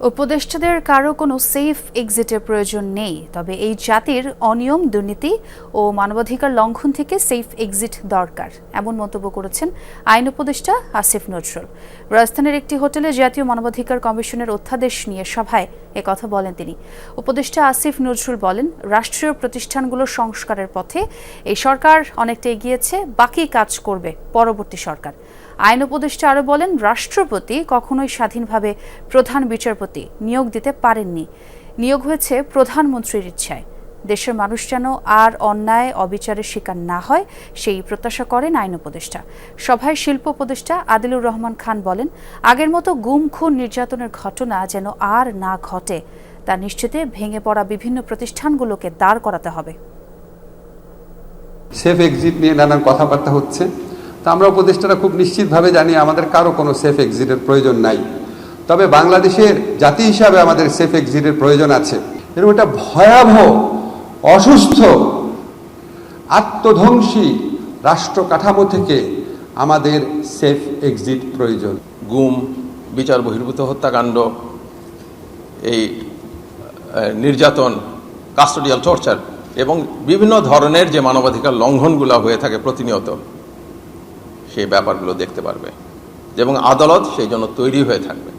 উপদেষ্টাদের কারও কোনো সেফ এক্সিটের প্রয়োজন নেই। তবে এই জাতির অনিয়ম, দুর্নীতি ও মানবাধিকার লঙ্ঘন থেকে সেফ এক্সিট দরকার, এমন মন্তব্য করেছেন আইন উপদেষ্টা আসিফ নজরুল। রাজধানীর একটি হোটেলে জাতীয় মানবাধিকার কমিশনের অধ্যাদেশ নিয়ে সভায় কথা বলেন তিনি। উপদেষ্টা আসিফ নজরুল বলেন, রাষ্ট্রীয় প্রতিষ্ঠানগুলো সংস্কারের পথে এই সরকার অনেকটা এগিয়েছে, বাকি কাজ করবে পরবর্তী সরকার। আইন উপদেষ্টা আরও বলেন, রাষ্ট্রপতি কখনোই স্বাধীনভাবে প্রধান বিচারপতি নিয়োগ দিতে পারেননি। নিয়োগ হয়েছে প্রধানমন্ত্রীর ইচ্ছায়। দেশের মানুষ যেন আর অন্যায়, অবিচারের শিকার না হয়, সেই প্রত্যাশা করেন আইন উপদেষ্টা। সভায় শিল্প উপদেষ্টা আদিলুর রহমান খান বলেন, আগের মতো গুম, খুন, নির্যাতনের ঘটনা যেন আর না ঘটে, তা নিশ্চিতে ভেঙে পড়া বিভিন্ন প্রতিষ্ঠানগুলোকে দাঁড় করাতে হবে। সেফ এক্সিট নিয়ে নানান কথাবার্তা হচ্ছে। তা আমরা উপদেষ্টারা খুব নিশ্চিতভাবে জানি আমাদের কারও কোনো সেফ এক্সিটের প্রয়োজন নাই। তবে বাংলাদেশের জাতি হিসাবে আমাদের সেফ এক্সিটের প্রয়োজন আছে। এরকম একটা ভয়াবহ অসুস্থ, আত্মধ্বংসী রাষ্ট্র কাঠামো থেকে আমাদের সেফ এক্সিট প্রয়োজন। গুম, বিচার বহির্ভূত হত্যাকাণ্ড, এই নির্যাতন কাস্টোডিয়াল টর্চার এবং বিভিন্ন ধরনের যে মানবাধিকার লঙ্ঘনগুলো হয়ে থাকে প্রতিনিয়ত সেই ব্যাপারগুলো দেখতে পারবে এবং আদালত সেই জন্য তৈরি হয়ে থাকবে।